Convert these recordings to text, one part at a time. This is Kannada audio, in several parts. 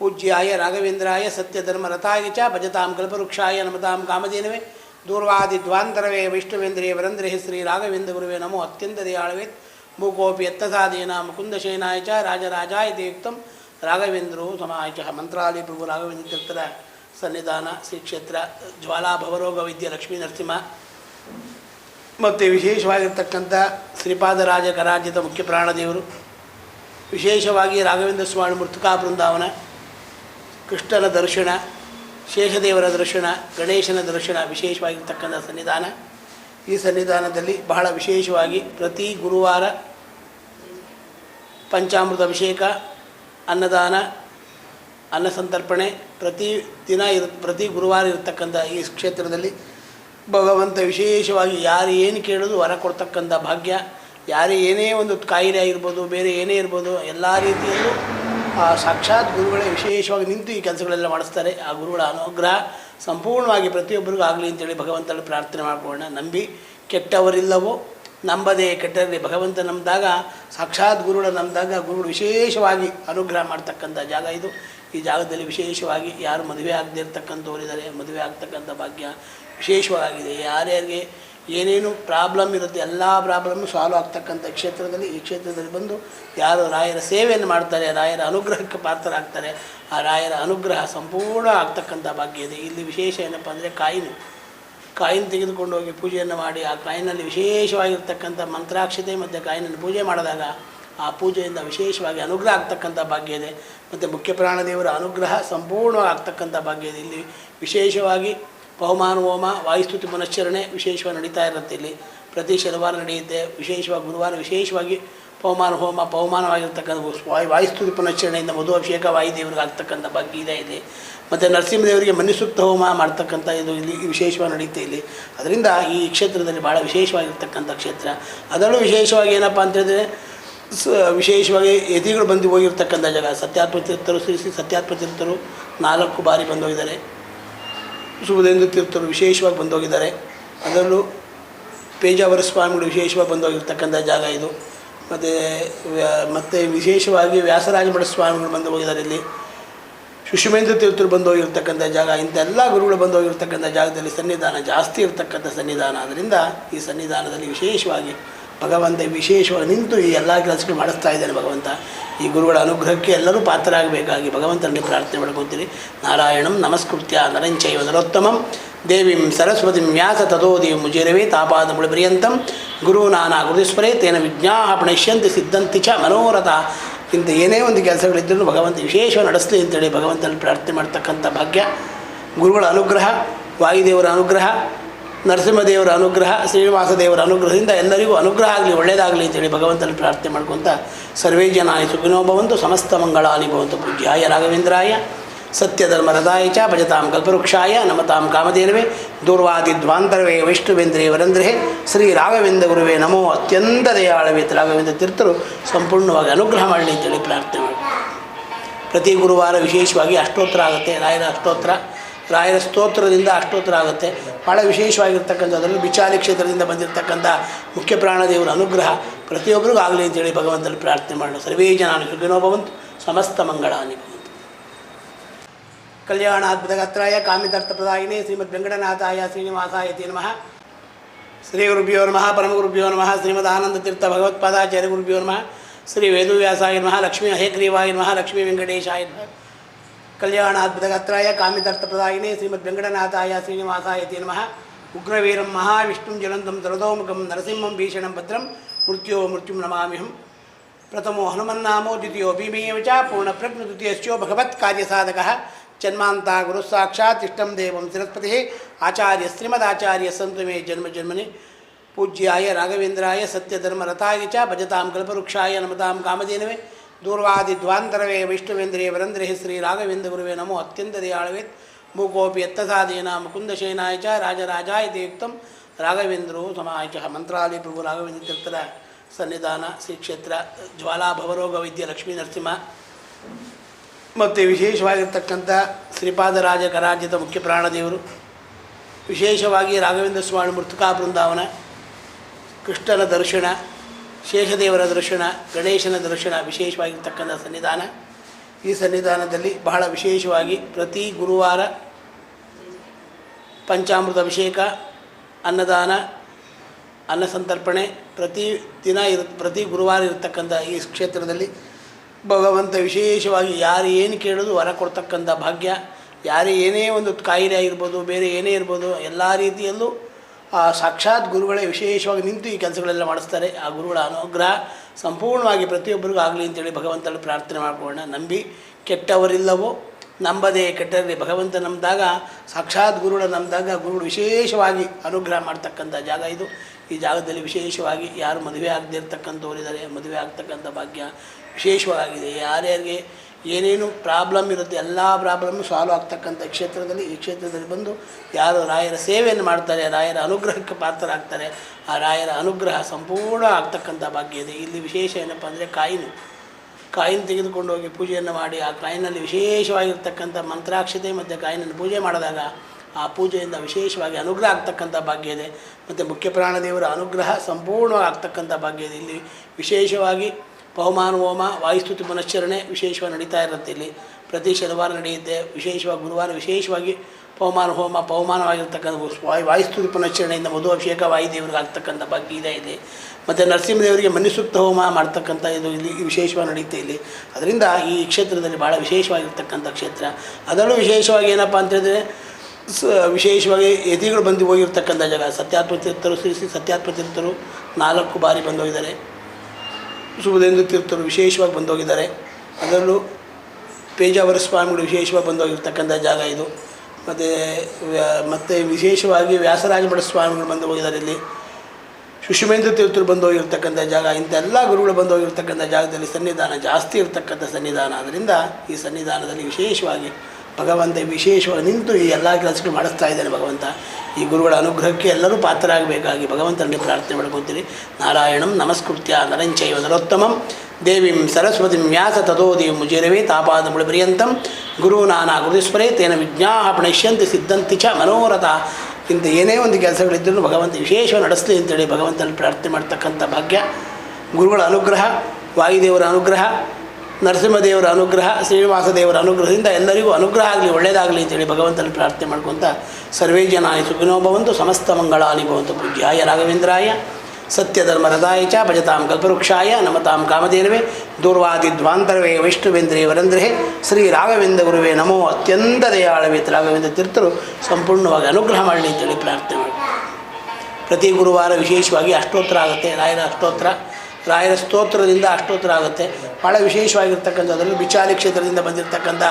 ಪೂಜ್ಯಾಯ ರಾಘವೇಂದ್ರಾಯ ಸತ್ಯಧರ್ಮರತಾಯ ಚ ಭಜತಾಂ ಕಲ್ಪವೃಕ್ಷಾಯ ನಮತಾಂ ಕಾಮಧೇನವೇ ದೂರ್ವಾದಿ ದ್ವಾಂತರವೇ ವೈಷ್ಣವೇಂದ್ರಿಯ ವರಂದ್ರೇ ಶ್ರೀ ರಾಘವೇಂದ್ರ ಗುರುವೇ ನಮೋ ಅತ್ಯಂತ ದಯಾಳವೇತ್ ಮೂಕೋಪಿ ಯತ್ತಸಾದೇನ ಮುಕುಂದಶೇನಾಯ ಚ ರಾಜರಾಜಾಯ ದೇಯುಕ್ತಂ ರಾಘವೇಂದ್ರೋ ಸಮಾಯ ಚ ಮಂತ್ರಾಲಯ ಪ್ರಭು ರಾಘವೇಂದ್ರ ತೀರ್ಥರ ಸನ್ನಿಧಾನ ಶ್ರೀ ಕ್ಷೇತ್ರ ಜ್ವಾಲಾ ಭವರೋಗ ವೈದ್ಯ ಲಕ್ಷ್ಮೀ ನರಸಿಂಹ ಮತ್ತು ವಿಶೇಷವಾಗಿರ್ತಕ್ಕಂಥ ಶ್ರೀಪಾದರಾಜ ಕರಾಜಿತ ಮುಖ್ಯ ಪ್ರಾಣದೇವರು ವಿಶೇಷವಾಗಿ ರಾಘವೇಂದ್ರ ಸ್ವಾಮಿ ಮೃತಕಾ ಬೃಂದಾವನ. ಕೃಷ್ಣನ ದರ್ಶನ, ಶೇಷದೇವರ ದರ್ಶನ, ಗಣೇಶನ ದರ್ಶನ ವಿಶೇಷವಾಗಿರ್ತಕ್ಕಂಥ ಸನ್ನಿಧಾನ. ಈ ಸನ್ನಿಧಾನದಲ್ಲಿ ಬಹಳ ವಿಶೇಷವಾಗಿ ಪ್ರತಿ ಗುರುವಾರ ಪಂಚಾಮೃತ ಅಭಿಷೇಕ, ಅನ್ನದಾನ, ಅನ್ನ ಸಂತರ್ಪಣೆ ಪ್ರತಿ ದಿನ ಇರ, ಪ್ರತಿ ಗುರುವಾರ ಇರತಕ್ಕಂಥ ಈ ಕ್ಷೇತ್ರದಲ್ಲಿ ಭಗವಂತ ವಿಶೇಷವಾಗಿ ಯಾರು ಏನು ಕೇಳೋದು ವರ ಕೊಡ್ತಕ್ಕಂಥ ಭಾಗ್ಯ. ಯಾರೇ ಏನೇ ಒಂದು ಕಾಯಿಲೆ ಆಗಿರ್ಬೋದು, ಬೇರೆ ಏನೇ ಇರ್ಬೋದು, ಎಲ್ಲ ರೀತಿಯಲ್ಲೂ ಆ ಸಾಕ್ಷಾತ್ ಗುರುಗಳೇ ವಿಶೇಷವಾಗಿ ನಿಂತು ಈ ಕೆಲಸಗಳೆಲ್ಲ ಮಾಡಿಸ್ತಾರೆ. ಆ ಗುರುಗಳ ಅನುಗ್ರಹ ಸಂಪೂರ್ಣವಾಗಿ ಪ್ರತಿಯೊಬ್ಬರಿಗೂ ಆಗಲಿ ಅಂತೇಳಿ ಭಗವಂತನಲ್ಲಿ ಪ್ರಾರ್ಥನೆ ಮಾಡಿಕೊಳ್ಳೋಣ. ನಂಬಿ ಕೆಟ್ಟವರಿಲ್ಲವೋ? ನಂಬದೇ ಕೆಟ್ಟರಲ್ಲಿ ಭಗವಂತ ನಂಬಿದಾಗ ಸಾಕ್ಷಾತ್ ಗುರುಗಳ ನಂಬಿದಾಗ ಗುರುಗಳು ವಿಶೇಷವಾಗಿ ಅನುಗ್ರಹ ಮಾಡ್ತಕ್ಕಂಥ ಜಾಗ ಇದು. ಈ ಜಾಗದಲ್ಲಿ ವಿಶೇಷವಾಗಿ ಯಾರು ಮದುವೆ ಆಗದೇ ಇರ್ತಕ್ಕಂಥವರಿದ್ದಾರೆ, ಮದುವೆ ಆಗ್ತಕ್ಕಂಥ ಭಾಗ್ಯ ವಿಶೇಷವಾಗಿದೆ. ಯಾರ್ಯಾರಿಗೆ ಏನೇನು ಪ್ರಾಬ್ಲಮ್ ಇರುತ್ತೆ, ಎಲ್ಲ ಪ್ರಾಬ್ಲಮ್ಮು ಸಾಲ್ವ್ ಆಗ್ತಕ್ಕಂಥ ಕ್ಷೇತ್ರದಲ್ಲಿ, ಈ ಕ್ಷೇತ್ರದಲ್ಲಿ ಬಂದು ಯಾರು ರಾಯರ ಸೇವೆಯನ್ನು ಮಾಡ್ತಾರೆ, ರಾಯರ ಅನುಗ್ರಹಕ್ಕೆ ಪಾತ್ರರಾಗ್ತಾರೆ, ಆ ರಾಯರ ಅನುಗ್ರಹ ಸಂಪೂರ್ಣ ಆಗ್ತಕ್ಕಂಥ ಭಾಗ್ಯ ಇದೆ. ಇಲ್ಲಿ ವಿಶೇಷ ಏನಪ್ಪ ಅಂದರೆ ಕಾಯಿನು, ಕಾಯಿನ್ ತೆಗೆದುಕೊಂಡು ಹೋಗಿ ಪೂಜೆಯನ್ನು ಮಾಡಿ, ಆ ಕಾಯಿನಲ್ಲಿ ವಿಶೇಷವಾಗಿರ್ತಕ್ಕಂಥ ಮಂತ್ರಾಕ್ಷತೆ ಮತ್ತು ಕಾಯಿನನ್ನು ಪೂಜೆ ಮಾಡಿದಾಗ ಆ ಪೂಜೆಯಿಂದ ವಿಶೇಷವಾಗಿ ಅನುಗ್ರಹ ಆಗ್ತಕ್ಕಂಥ ಭಾಗ್ಯ ಇದೆ. ಮತ್ತು ಮುಖ್ಯ ಪ್ರಾಣದೇವರ ಅನುಗ್ರಹ ಸಂಪೂರ್ಣವಾಗಿ ಆಗ್ತಕ್ಕಂಥ ಭಾಗ್ಯ ಇದೆ. ಇಲ್ಲಿ ವಿಶೇಷವಾಗಿ ಪವಮಾನ ಹೋಮ ವಾಯುಸ್ತುತಿ ಪುನಶ್ಚರಣೆ ವಿಶೇಷವಾಗಿ ನಡೀತಾ ಇರುತ್ತೆ ಇಲ್ಲಿ. ಪ್ರತಿ ಶನಿವಾರ ನಡೆಯುತ್ತೆ. ವಿಶೇಷವಾಗಿ ಗುರುವಾರ ವಿಶೇಷವಾಗಿ ಪವಮಾನ ಹೋಮ ಪವಮಾನವಾಗಿರ್ತಕ್ಕಂಥ ವಾಯು ವಾಯುಸ್ತುತಿ ಪುನಶ್ಚರಣೆಯಿಂದ ಮಧು ಅಭಿಷೇಕ, ವಾಯುದೇವರಿಗೆ ಆಗ್ತಕ್ಕಂಥ ಭಾಗ್ಯ ಇದೆ ಇಲ್ಲಿ. ಮತ್ತು ನರಸಿಂಹದೇವರಿಗೆ ಮನಿಸುತ್ತ ಹೋಮ ಮಾಡ್ತಕ್ಕಂಥ ಇದು ಇಲ್ಲಿ ವಿಶೇಷವಾಗಿ ನಡೆಯುತ್ತೆ ಇಲ್ಲಿ. ಅದರಿಂದ ಈ ಕ್ಷೇತ್ರದಲ್ಲಿ ಭಾಳ ವಿಶೇಷವಾಗಿರ್ತಕ್ಕಂಥ ಕ್ಷೇತ್ರ. ಅದರಲ್ಲೂ ವಿಶೇಷವಾಗಿ ಏನಪ್ಪ ಅಂತಂದರೆ ಸ, ವಿಶೇಷವಾಗಿ ಯತಿಗಳು ಬಂದು ಹೋಗಿರ್ತಕ್ಕಂಥ ಜಾಗ. ಸತ್ಯಾತ್ಮ ತೀರ್ಥರು ಶ್ರೀ ಸತ್ಯಾತ್ಮ ನಾಲ್ಕು ಬಾರಿ ಬಂದೋಗಿದ್ದಾರೆ ಸುಬುಧೇಂದ್ರ ತೀರ್ಥರು ವಿಶೇಷವಾಗಿ ಬಂದೋಗಿದ್ದಾರೆ. ಅದರಲ್ಲೂ ಪೇಜಾವರ ಸ್ವಾಮಿಗಳು ವಿಶೇಷವಾಗಿ ಬಂದೋಗಿರ್ತಕ್ಕಂಥ ಜಾಗ ಇದು. ಮತ್ತು ಮತ್ತು ವಿಶೇಷವಾಗಿ ವ್ಯಾಸರಾಜಮಠ ಸ್ವಾಮಿಗಳು ಬಂದು ಹೋಗಿದ್ದಾರೆ ಇಲ್ಲಿ. ಶುಶುಮೇಂದ್ರ ತೀರ್ಥರು ಬಂದು ಹೋಗಿರ್ತಕ್ಕಂಥ ಜಾಗ, ಇಂಥೆಲ್ಲ ಗುರುಗಳು ಬಂದು ಹೋಗಿರ್ತಕ್ಕಂಥ ಜಾಗದಲ್ಲಿ ಸನ್ನಿಧಾನ ಜಾಸ್ತಿ ಇರತಕ್ಕಂಥ ಸನ್ನಿಧಾನ. ಆದ್ದರಿಂದ ಈ ಸನ್ನಿಧಾನದಲ್ಲಿ ವಿಶೇಷವಾಗಿ ಭಗವಂತ ವಿಶೇಷವಾಗಿ ನಿಂತು ಈ ಎಲ್ಲ ಕೆಲಸಗಳು ಮಾಡಿಸ್ತಾ ಇದ್ದಾನೆ ಭಗವಂತ. ಈ ಗುರುಗಳ ಅನುಗ್ರಹಕ್ಕೆ ಎಲ್ಲರೂ ಪಾತ್ರರಾಗಬೇಕಾಗಿ ಭಗವಂತನಲ್ಲಿ ಪ್ರಾರ್ಥನೆ ಮಾಡ್ಕೊತೀರಿ ನಾರಾಯಣಂ ನಮಸ್ಕೃತ್ಯ ನರಂಚೈವ ನರೋತ್ತಮಂ. ದೇವಿಂ ಸರಸ್ವತಿಂ ವ್ಯಾಸ ತದೋದಿ ಮುಜಿರವೇ ತಾಪಾದ ಮುಳಿಪರ್ಯಂತಂ ಗುರುನಾನಾ ಗುರುಸ್ಮರೇ ತೇನ ವಿಜ್ಞಾ ಪ್ರಣಶ್ಯಂತಿ ಸಿದ್ಧಂತಿ ಚ ಮನೋರಥ. ಇಂಥ ಏನೇ ಒಂದು ಕೆಲಸಗಳಿದ್ದರೂ ಭಗವಂತ ವಿಶೇಷ ನಡೆಸಲಿ ಅಂತೇಳಿ ಭಗವಂತನಲ್ಲಿ ಪ್ರಾರ್ಥನೆ ಮಾಡ್ತಕ್ಕಂಥ ಭಾಗ್ಯ. ಗುರುಗಳ ಅನುಗ್ರಹ, ವಾಯುದೇವರ ಅನುಗ್ರಹ ನರಸಿಂಹದೇವರ ಅನುಗ್ರಹ ಶ್ರೀನಿವಾಸ ದೇವರ ಅನುಗ್ರಹದಿಂದ ಎಲ್ಲರಿಗೂ ಅನುಗ್ರಹ ಆಗಲಿ ಒಳ್ಳೆಯದಾಗಲಿ ಅಂತೇಳಿ ಭಗವಂತನ ಪ್ರಾರ್ಥನೆ ಮಾಡ್ಕೊತ ಸರ್ವೇ ಜನಾಯ ಸುಖಿನೋ ಭವಂತು ಸಮಸ್ತ ಮಂಗಳಾನಿ ಭವಂತು ಪೂಜ್ಯಾಯ ರಾಘವೇಂದ್ರಾಯ. ಸತ್ಯಧರ್ಮರದಾಯ ಚ ಭಜತಾಂ ಕಲ್ಪವೃಕ್ಷಾಯ ನಮತಾಂ ಕಾಮಧೇನವೇ. ದೂರ್ವಾದಿ ದ್ವಾಂತರವೇ ವೈಷ್ಣುವೇಂದ್ರೇ ವರಂದ್ರೇ ಶ್ರೀ ರಾಘವೇಂದ್ರ ಗುರುವೇ ನಮೋ ಅತ್ಯಂತ ದಯಾಳವೇ ರಾಘವೇಂದ್ರ ತೀರ್ಥರು ಸಂಪೂರ್ಣವಾಗಿ ಅನುಗ್ರಹ ಮಾಡಲಿ ಅಂತೇಳಿ ಪ್ರಾರ್ಥನೆ ಮಾಡಿ ಪ್ರತಿ ಗುರುವಾರ ವಿಶೇಷವಾಗಿ ಅಷ್ಟೋತ್ತರ ಆಗುತ್ತೆ, ರಾಯರ ಅಷ್ಟೋತ್ತರ ರಾಯರ ಸ್ತೋತ್ರದಿಂದ ಅಷ್ಟೋತ್ತರ ಆಗುತ್ತೆ. ಬಹಳ ವಿಶೇಷವಾಗಿರ್ತಕ್ಕಂಥ ಅದರಲ್ಲೂ ಬಿಚಾಲಿ ಕ್ಷೇತ್ರದಿಂದ ಬಂದಿರತಕ್ಕಂಥ ಮುಖ್ಯ ಪ್ರಾಣದೇವರ ಅನುಗ್ರಹ ಪ್ರತಿಯೊಬ್ಬರಿಗೂ ಆಗಲಿ ಅಂತೇಳಿ ಭಗವಂತನಲ್ಲಿ ಪ್ರಾರ್ಥನೆ ಮಾಡೋಣ. ಸರ್ವೇ ಜನಾನು ಭವಂತು. ಸಮಸ್ತ ಮಂಗಳಾನಿ ಕಲ್ಯಾಣಾದ್ಭುತಗಾತ್ರಾಯ ಕಾಮಿತಾರ್ಥಪ್ರದಾಯಿನೇ ಶ್ರೀಮದ್ ವೆಂಕಟನಾಥಾಯ ಶ್ರೀನಿವಾಸಾಯ ತಿ ನಮಃ. ಶ್ರೀ ಗುರುಭ್ಯೋ ನಮಃ ಪರಮಗುರುಭ್ಯೋ ನಮಃ ಶ್ರೀಮದ್ ಆನಂದತೀರ್ಥ ಭಗವತ್ಪಾದಾಚಾರ್ಯ ಗುರುಭ್ಯೋ ನಮಃ, ಶ್ರೀ ವೇದವ್ಯಾಸಾಯ ನಮಃ, ಲಕ್ಷ್ಮೀ ಅಹೇಗ್ರೀವಾಯ ನಮಃ, ಲಕ್ಷ್ಮೀ ವೆಂಕಟೇಶಾಯ ನಮಃ. ಕಲ್ಯಾಣಾದ್ಭುತಗಾತ್ರಾಯ ಕಾಮಿತಾರ್ಥಪ್ರದಾಯಿನೇ ಶ್ರೀಮದ್ ವೆಂಕಟನಾಥಾಯ ಶ್ರೀನಿವಾಸಾಯ ತೇ ನಮಃ ಉಗ್ರವೀರಂ ಮಹಾವಿಷ್ಣುಂ ಜಲಂತಂ ತರದೋಮುಖಂ ನರಸಿಂಹಂ ಭೀಷಣಂ ಭದ್ರಂ ಮೃತ್ಯೋ ಮೃತ್ಯುಂ ನಮಾಮ್ಯಹಂ ಪ್ರಥಮೋ ಹನುಮನ್ನಾಮೋ ದ್ವಿತೀಯೋ ಭೀಮೇವ ಚ ಪೂರ್ಣಪ್ರಜ್ಞ ತೃತೀಯಶ್ಚೋ ಭಗವತ್ ಕಾರ್ಯಸಾಧಕಃ ಜನ್ಮಾಂತ ಗುರು ಸಾಕ್ಷಾತ್ ಇಷ್ಟಂ ದೇವಂ ಸರಸ್ವತಿ ಆಚಾರ್ಯ ಶ್ರೀಮದಾಚಾರ್ಯ ಸಂತು ಮೇ ಜನ್ಮ ಜನ್ಮನಿ ಪೂಜ್ಯಾಯ ರಾಘವೇಂದ್ರಾಯ ಸತ್ಯಧರ್ಮರಥಾಯ ಚ ದೂರ್ವಾದಿ ದ್ವಾಂತರವೇ ವಿಷ್ಣುವೇಂದ್ರಿಯ ವರಂದ್ರೇ ಶ್ರೀ ರಾಘವೇಂದ್ರ ಗುರುವೇ ನಮೋ ಅತ್ಯಂತ ದಯಾಳವೇ. ಮೂಕೋಪಿ ಯತ್ತಸಾದೇನ ಮುಕುಂದಶೇನಾಯ ಚ ರಾಜರಾಜಾಯ ದೇಯುಕ್ತಂ. ರಾಘವೇಂದ್ರೋ ಸಮಾಯ ಚ ಮಂತ್ರಾಲಯ ಪ್ರಭು ರಾಘವೇಂದ್ರ ತೀರ್ಥರ ಸನ್ನಿಧಾನ ಶ್ರೀ ಕ್ಷೇತ್ರ ಜ್ವಾಲಾ ವೈದ್ಯ ಲಕ್ಷ್ಮೀ ನರಸಿಂಹ. ಮತ್ತು ವಿಶೇಷವಾಗಿರ್ತಕ್ಕಂಥ ಶ್ರೀಪಾದರಾಜ ಕರಾಜಿತ ಮುಖ್ಯ ಪ್ರಾಣದೇವರು ವಿಶೇಷವಾಗಿ ರಾಘವೇಂದ್ರ ಸ್ವಾಮಿ ಮೃತಕಾ ಬೃಂದಾವನ. ಕೃಷ್ಣನ ದರ್ಶನ. ಶೇಷದೇವರ ದರ್ಶನ, ಗಣೇಶನ ದರ್ಶನ ವಿಶೇಷವಾಗಿರ್ತಕ್ಕಂಥ ಸನ್ನಿಧಾನ. ಈ ಸನ್ನಿಧಾನದಲ್ಲಿ ಬಹಳ ವಿಶೇಷವಾಗಿ ಪ್ರತಿ ಗುರುವಾರ ಪಂಚಾಮೃತ ಅಭಿಷೇಕ, ಅನ್ನದಾನ, ಅನ್ನ ಸಂತರ್ಪಣೆ ಪ್ರತಿ ದಿನ ಇರು, ಪ್ರತಿ ಗುರುವಾರ ಇರತಕ್ಕಂಥ ಈ ಕ್ಷೇತ್ರದಲ್ಲಿ ಭಗವಂತ ವಿಶೇಷವಾಗಿ ಯಾರು ಏನು ಕೇಳೋದು ವರ ಕೊಡ್ತಕ್ಕಂಥ ಭಾಗ್ಯ, ಯಾರೇ ಏನೇ ಒಂದು ಕಾಯಿಲೆ ಆಗಿರ್ಬೋದು, ಬೇರೆ ಏನೇ ಇರ್ಬೋದು, ಎಲ್ಲ ರೀತಿಯಲ್ಲೂ ಆ ಸಾಕ್ಷಾತ್ ಗುರುಗಳೇ ವಿಶೇಷವಾಗಿ ನಿಂತು ಈ ಕೆಲಸಗಳೆಲ್ಲ ಮಾಡಿಸ್ತಾರೆ. ಆ ಗುರುಗಳ ಅನುಗ್ರಹ ಸಂಪೂರ್ಣವಾಗಿ ಪ್ರತಿಯೊಬ್ಬರಿಗೂ ಆಗಲಿ ಅಂತೇಳಿ ಭಗವಂತನಲ್ಲಿ ಪ್ರಾರ್ಥನೆ ಮಾಡಿಕೊಳ್ಳೋಣ. ನಂಬಿ ಕೆಟ್ಟವರಿಲ್ಲವೋ? ನಂಬದೇ ಕೆಟ್ಟರಲ್ಲಿ ಭಗವಂತ ನಂಬಿದಾಗ ಸಾಕ್ಷಾತ್ ಗುರುಗಳ ನಂಬಿದಾಗ ಗುರುಗಳು ವಿಶೇಷವಾಗಿ ಅನುಗ್ರಹ ಮಾಡ್ತಕ್ಕಂಥ ಜಾಗ ಇದು. ಈ ಜಾಗದಲ್ಲಿ ವಿಶೇಷವಾಗಿ ಯಾರು ಮದುವೆ ಆಗದೇ ಇರ್ತಕ್ಕಂಥವರಿದ್ದಾರೆ, ಮದುವೆ ಆಗ್ತಕ್ಕಂಥ ಭಾಗ್ಯ ವಿಶೇಷವಾಗಿದೆ. ಯಾರ್ಯಾರಿಗೆ ಏನೇನು ಪ್ರಾಬ್ಲಮ್ ಇರುತ್ತೆ, ಎಲ್ಲ ಪ್ರಾಬ್ಲಮ್ಮು ಸಾಲ್ವ್ ಆಗ್ತಕ್ಕಂಥ ಕ್ಷೇತ್ರದಲ್ಲಿ ಈ ಕ್ಷೇತ್ರದಲ್ಲಿ ಬಂದು ಯಾರು ರಾಯರ ಸೇವೆಯನ್ನು ಮಾಡ್ತಾರೆ, ರಾಯರ ಅನುಗ್ರಹಕ್ಕೆ ಪಾತ್ರರಾಗ್ತಾರೆ, ಆ ರಾಯರ ಅನುಗ್ರಹ ಸಂಪೂರ್ಣ ಆಗ್ತಕ್ಕಂಥ ಭಾಗ್ಯ ಇದೆ. ಇಲ್ಲಿ ವಿಶೇಷ ಏನಪ್ಪ ಅಂದರೆ ಕಾಯಿನ ಕಾಯಿನ ತೆಗೆದುಕೊಂಡು ಹೋಗಿ ಪೂಜೆಯನ್ನು ಮಾಡಿ, ಆ ಕಾಯಿನಲ್ಲಿ ವಿಶೇಷವಾಗಿರ್ತಕ್ಕಂಥ ಮಂತ್ರಾಕ್ಷತೆ ಮತ್ತು ಕಾಯಿನನ್ನು ಪೂಜೆ ಮಾಡಿದಾಗ ಆ ಪೂಜೆಯಿಂದ ವಿಶೇಷವಾಗಿ ಅನುಗ್ರಹ ಆಗ್ತಕ್ಕಂಥ ಭಾಗ್ಯ ಇದೆ. ಮತ್ತು ಮುಖ್ಯ ಪ್ರಾಣದೇವರ ಅನುಗ್ರಹ ಸಂಪೂರ್ಣವಾಗಿ ಆಗ್ತಕ್ಕಂಥ ಭಾಗ್ಯ ಇದೆ. ಇಲ್ಲಿ ವಿಶೇಷವಾಗಿ ಪವಮಾನ ಹೋಮ ವಾಯುಸ್ತುತಿ ಪುನಶ್ಚರಣೆ ವಿಶೇಷವಾಗಿ ನಡೀತಾ ಇರುತ್ತೆ ಇಲ್ಲಿ. ಪ್ರತಿ ಶನಿವಾರ ನಡೆಯುತ್ತೆ. ವಿಶೇಷವಾಗಿ ಗುರುವಾರ ವಿಶೇಷವಾಗಿ ಪವಮಾನ ಹೋಮ ಪವಮಾನವಾಗಿರ್ತಕ್ಕಂಥ ವಾಯು ವಾಯುಸ್ತುತಿ ಪುನಶ್ಚರಣೆಯಿಂದ ಮಧು ಅಭಿಷೇಕ ವಾಯುದೇವರಿಗೆ ಆಗ್ತಕ್ಕಂಥ ಭಾಗ್ಯ ಇದೆ ಮತ್ತು ನರಸಿಂಹದೇವರಿಗೆ ಮನ್ಯುಸೂಕ್ತ ಹೋಮ ಮಾಡ್ತಕ್ಕಂಥ ಇದು ಇಲ್ಲಿ ವಿಶೇಷವಾಗಿ ನಡೆಯುತ್ತೆ ಇಲ್ಲಿ. ಅದರಿಂದ ಈ ಕ್ಷೇತ್ರದಲ್ಲಿ ಭಾಳ ವಿಶೇಷವಾಗಿರ್ತಕ್ಕಂಥ ಕ್ಷೇತ್ರ. ಅದರಲ್ಲೂ ವಿಶೇಷವಾಗಿ ಏನಪ್ಪ ಅಂತೇಳಿದ್ರೆ ಸ, ವಿಶೇಷವಾಗಿ ಯತಿಗಳು ಬಂದು ಹೋಗಿರ್ತಕ್ಕಂಥ ಜಾಗ. ಸತ್ಯಾತ್ಮ ತೀರ್ಥರು, ಶ್ರೀ ನಾಲ್ಕು ಬಾರಿ ಬಂದು ಹೋಗಿದ್ದಾರೆ. ಸುಬುಧೇಂದ್ರ ತೀರ್ಥರು ವಿಶೇಷವಾಗಿ ಬಂದೋಗಿದ್ದಾರೆ. ಅದರಲ್ಲೂ ಪೇಜಾವರ ಸ್ವಾಮಿಗಳು ವಿಶೇಷವಾಗಿ ಬಂದೋಗಿರ್ತಕ್ಕಂಥ ಜಾಗ ಇದು. ಮತ್ತು ಮತ್ತು ವಿಶೇಷವಾಗಿ ವ್ಯಾಸರಾಜಮಠ ಸ್ವಾಮಿಗಳು ಬಂದು ಹೋಗಿದ್ದಾರೆ ಇಲ್ಲಿ. ಸುಷುಮೇಂದ್ರ ತೀರ್ಥರು ಬಂದು ಹೋಗಿರ್ತಕ್ಕಂಥ ಜಾಗ, ಇಂಥೆಲ್ಲ ಗುರುಗಳು ಬಂದೋಗಿರ್ತಕ್ಕಂಥ ಜಾಗದಲ್ಲಿ ಸನ್ನಿಧಾನ ಜಾಸ್ತಿ ಇರತಕ್ಕಂಥ ಸನ್ನಿಧಾನ. ಆದ್ದರಿಂದ ಈ ಸನ್ನಿಧಾನದಲ್ಲಿ ವಿಶೇಷವಾಗಿ ಭಗವಂತ ವಿಶೇಷವಾಗಿ ನಿಂತು ಈ ಎಲ್ಲ ಕೆಲಸಗಳು ಮಾಡಿಸ್ತಾ ಇದ್ದಾನೆ ಭಗವಂತ. ಈ ಗುರುಗಳ ಅನುಗ್ರಹಕ್ಕೆ ಎಲ್ಲರೂ ಪಾತ್ರರಾಗಬೇಕಾಗಿ ಭಗವಂತನಲ್ಲಿ ಪ್ರಾರ್ಥನೆ ಮಾಡ್ಕೊತೀರಿ ನಾರಾಯಣಂ ನಮಸ್ಕೃತ್ಯ ನರಂಚೈವ ನರೋತ್ತಮಂ. ದೇವಿಂ ಸರಸ್ವತಿಂ ವ್ಯಾಸ ತದೋದಿ ಮುಜಿರವೇ ತಾಪಾದ ಪರ್ಯಂತಂ. ಗುರು ನಾನಾ ಗುರುಸ್ಮರೆ ತೇನ ವಿಜ್ಞಾಹ ಪ್ರಣಶ್ಯಂತಿ ಸಿದ್ಧಂತಿ ಚ ಮನೋರಥ. ಇಂಥ ಏನೇ ಒಂದು ಕೆಲಸಗಳಿದ್ದರೂ ಭಗವಂತ ವಿಶೇಷ ನಡೆಸಲಿ ಅಂತೇಳಿ ಭಗವಂತನಲ್ಲಿ ಪ್ರಾರ್ಥನೆ ಮಾಡ್ತಕ್ಕಂಥ ಭಾಗ್ಯ. ಗುರುಗಳ ಅನುಗ್ರಹ, ವಾಯುದೇವರ ಅನುಗ್ರಹ ನರಸಿಂಹದೇವರ ಅನುಗ್ರಹ, ಶ್ರೀನಿವಾಸದೇವರ ಅನುಗ್ರಹದಿಂದ ಎಲ್ಲರಿಗೂ ಅನುಗ್ರಹ ಆಗಲಿ ಒಳ್ಳೆಯದಾಗಲಿ ಅಂತೇಳಿ ಭಗವಂತನ ಪ್ರಾರ್ಥನೆ ಮಾಡ್ಕೊತ ಸರ್ವೇ ಜನಾಯ ಸುಖಿನೋ ಭವಂತು, ಸಮಸ್ತ ಮಂಗಳಾನಿ ಭವಂತು ಪೂಜ್ಯಾಯ ರಾಘವೇಂದ್ರಾಯ. ಸತ್ಯಧರ್ಮರದಾಯ ಚ, ಭಜತಾಂ ಕಲ್ಪವೃಕ್ಷಾಯ, ನಮತಾಂ ಕಾಮಧೇನವೇ. ದೂರ್ವಾದಿದ್ವಾಂತರವೇ ವೈಷ್ಣವೇಂದ್ರೇ ವರಂದ್ರೇ ಶ್ರೀ ರಾಘವೇಂದ್ರ ಗುರುವೇ ನಮೋ. ಅತ್ಯಂತ ದಯಾಳವೇ ರಾಘವೇಂದ್ರ ತೀರ್ಥರು ಸಂಪೂರ್ಣವಾಗಿ ಅನುಗ್ರಹ ಮಾಡಲಿ ಅಂತೇಳಿ ಪ್ರಾರ್ಥನೆ ಮಾಡಿ ಪ್ರತಿ ಗುರುವಾರ ವಿಶೇಷವಾಗಿ ಅಷ್ಟೋತ್ತರ ಆಗುತ್ತೆ, ರಾಯರ ಅಷ್ಟೋತ್ತರ ರಾಯರ ಸ್ತೋತ್ರದಿಂದ ಅಷ್ಟೋತ್ತರ ಆಗುತ್ತೆ. ಭಾಳ ವಿಶೇಷವಾಗಿರ್ತಕ್ಕಂಥದ್ರಲ್ಲಿ ಬಿಚಾಲಿ ಕ್ಷೇತ್ರದಿಂದ ಬಂದಿರತಕ್ಕಂಥ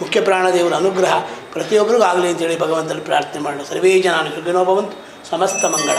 ಮುಖ್ಯ ಪ್ರಾಣದೇವರ ಅನುಗ್ರಹ ಪ್ರತಿಯೊಬ್ಬರಿಗೂ ಆಗಲಿ ಅಂತೇಳಿ ಭಗವಂತನಲ್ಲಿ ಪ್ರಾರ್ಥನೆ ಮಾಡೋಣ. ಸರ್ವೇ ಜನ ಸಮಸ್ತ ಮಂಗಳ.